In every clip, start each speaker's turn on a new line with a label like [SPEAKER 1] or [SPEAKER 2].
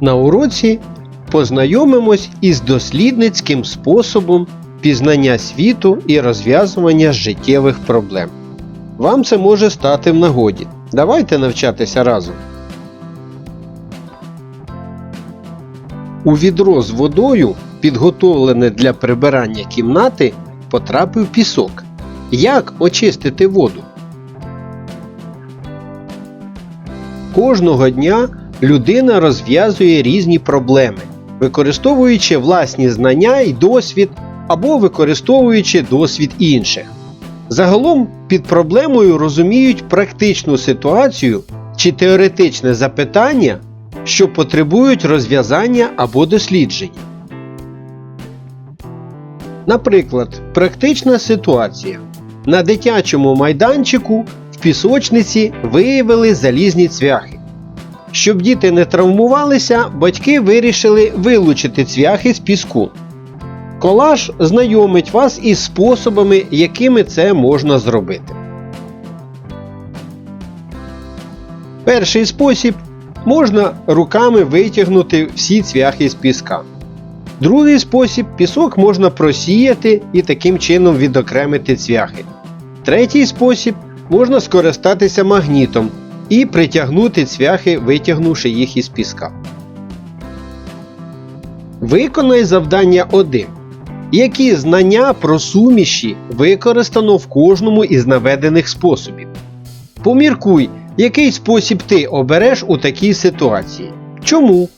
[SPEAKER 1] На уроці познайомимось із дослідницьким способом пізнання світу і розв'язування життєвих проблем. Вам це може стати в нагоді. Давайте навчатися разом. У відро з водою, підготовлене для прибирання кімнати, потрапив пісок. Як очистити воду? Кожного дня людина розв'язує різні проблеми, використовуючи власні знання і досвід або використовуючи досвід інших. Загалом під проблемою розуміють практичну ситуацію чи теоретичне запитання, що потребують розв'язання або дослідження. Наприклад, практична ситуація. На дитячому майданчику в пісочниці виявили залізні цвяхи. Щоб діти не травмувалися, батьки вирішили вилучити цвяхи з піску. Колаж знайомить вас із способами, якими це можна зробити. Перший спосіб можна руками витягнути всі цвяхи з піска. Другий спосіб пісок можна просіяти і таким чином відокремити цвяхи. Третій спосіб можна скористатися магнітом і притягнути цвяхи, витягнувши їх із піска. Виконай завдання 1. Які знання про суміші використано в кожному із наведених способів? Поміркуй, який спосіб ти обереш у такій ситуації. Чому?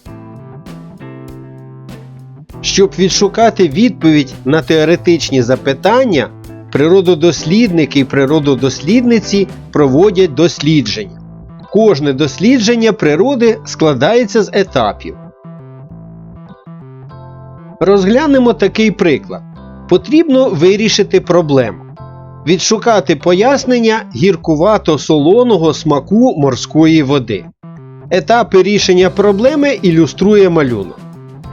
[SPEAKER 1] Щоб відшукати відповідь на теоретичні запитання, природодослідники і природодослідниці проводять дослідження. Кожне дослідження природи складається з етапів. Розглянемо такий приклад. Потрібно вирішити проблему. Відшукати пояснення гіркувато-солоного смаку морської води. Етапи рішення проблеми ілюструє малюнок.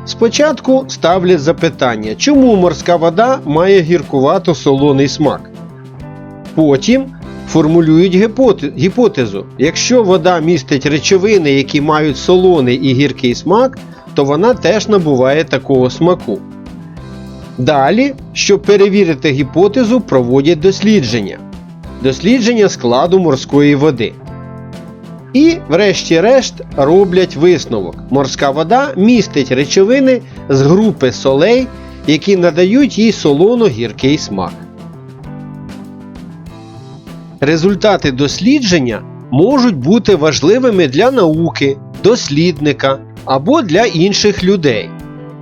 [SPEAKER 1] Спочатку ставлять запитання, чому морська вода має гіркувато-солоний смак. Потім формулюють гіпотезу. Якщо вода містить речовини, які мають солоний і гіркий смак, то вона теж набуває такого смаку. Далі, щоб перевірити гіпотезу, проводять дослідження. Дослідження складу морської води. І, врешті-решт, роблять висновок. Морська вода містить речовини з групи солей, які надають їй солоно-гіркий смак. Результати дослідження можуть бути важливими для науки, дослідника або для інших людей.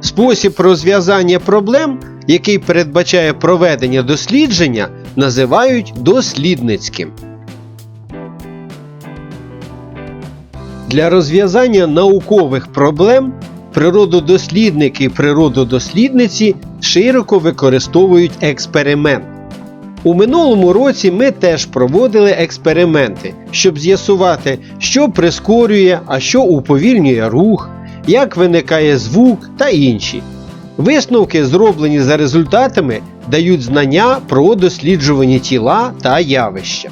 [SPEAKER 1] Спосіб розв'язання проблем, який передбачає проведення дослідження, називають дослідницьким. Для розв'язання наукових проблем природодослідники і природодослідниці широко використовують експеримент. У минулому році ми теж проводили експерименти, щоб з'ясувати, що прискорює, а що уповільнює рух, як виникає звук та інші. Висновки, зроблені за результатами, дають знання про досліджувані тіла та явища.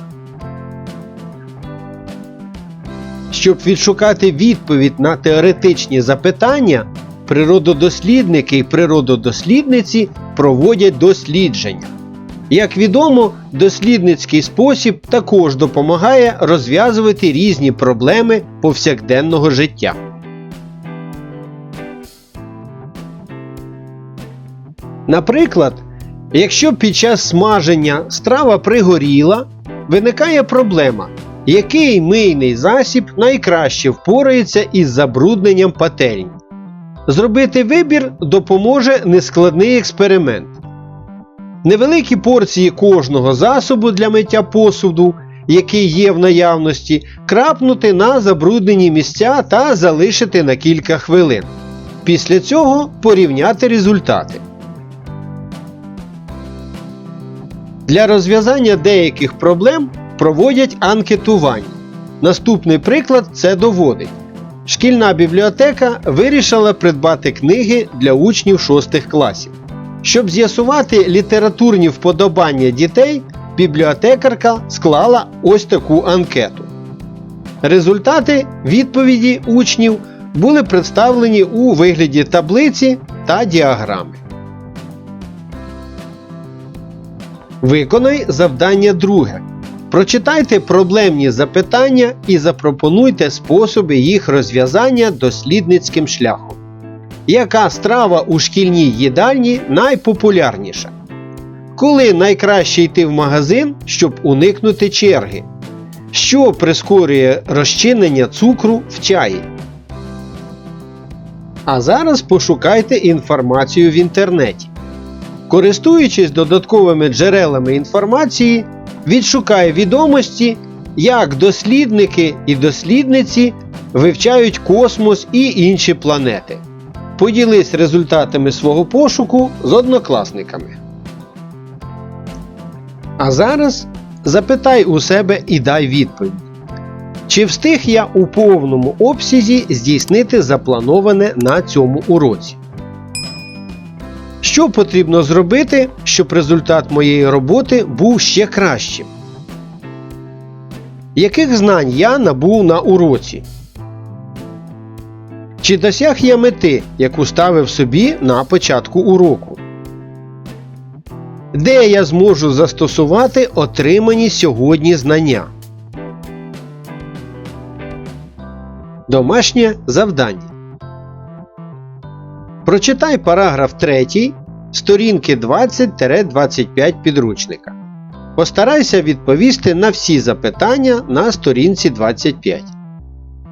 [SPEAKER 1] Щоб відшукати відповідь на теоретичні запитання, природодослідники і природодослідниці проводять дослідження. Як відомо, дослідницький спосіб також допомагає розв'язувати різні проблеми повсякденного життя. Наприклад, якщо під час смаження страва пригоріла, виникає проблема, який мийний засіб найкраще впорається із забрудненням пательні. Зробити вибір допоможе нескладний експеримент. Невеликі порції кожного засобу для миття посуду, який є в наявності, крапнути на забруднені місця та залишити на кілька хвилин. Після цього порівняти результати. Для розв'язання деяких проблем проводять анкетування. Наступний приклад це доводить. Шкільна бібліотека вирішила придбати книги для учнів 6 класів. Щоб з'ясувати літературні вподобання дітей, бібліотекарка склала ось таку анкету. Результати відповіді учнів були представлені у вигляді таблиці та діаграми. Виконай завдання друге. Прочитайте проблемні запитання і запропонуйте способи їх розв'язання дослідницьким шляхом. Яка страва у шкільній їдальні найпопулярніша? Коли найкраще йти в магазин, щоб уникнути черги? Що прискорює розчинення цукру в чаї? А зараз пошукайте інформацію в інтернеті. Користуючись додатковими джерелами інформації, відшукай відомості, як дослідники і дослідниці вивчають космос і інші планети. Поділись результатами свого пошуку з однокласниками. А зараз запитай у себе і дай відповідь. Чи встиг я у повному обсязі здійснити заплановане на цьому уроці? Що потрібно зробити, щоб результат моєї роботи був ще кращим? Яких знань я набув на уроці? Чи досяг я мети, яку ставив собі на початку уроку? Де я зможу застосувати отримані сьогодні знання? Домашнє завдання. Прочитай параграф 3 сторінки 20-25 підручника. Постарайся відповісти на всі запитання на сторінці 25.